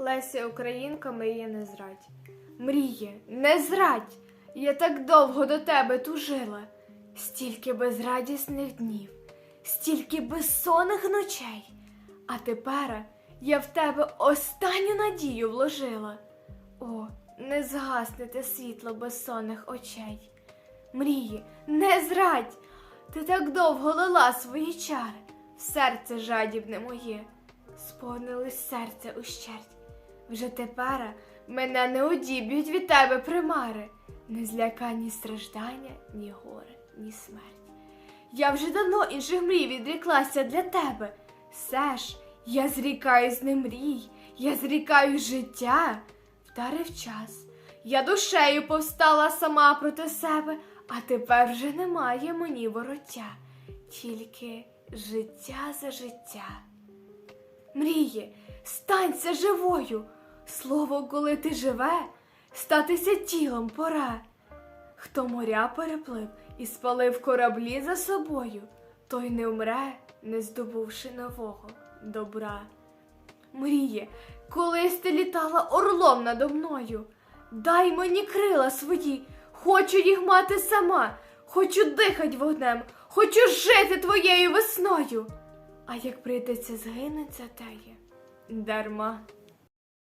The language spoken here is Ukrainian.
Леся Українка, мріє не зрадь. Мріє, не зрадь! Я так довго до тебе тужила, стільки безрадісних днів, стільки безсонних ночей. А тепер я в тебе останню надію вложила. О, не згасне те світло безсонних очей. Мрії, не зрадь! Ти так довго лила свої чари, в серце жадібне моє, сповнилось серце ущерть. Вже тепер мене не одіб'ють від тебе примари, не зляка ні страждання, ні горе, ні смерть. Я вже давно інших мрій відріклася для тебе. Все ж, я зрікаюсь не мрій, я зрікаюсь життя. Вдарив час. Я душею повстала сама проти себе, а тепер вже немає мені вороття, тільки життя за життя. Мріє, станься живою. Слово, коли ти живе, статися тілом пора. Хто моря переплив і спалив кораблі за собою, той не вмре, не здобувши нового добра. Мріє, колись ти літала орлом надо мною. Дай мені крила свої, хочу їх мати сама, хочу дихать вогнем, хочу жити твоєю весною. А як прийдеться згинеться теє, дарма.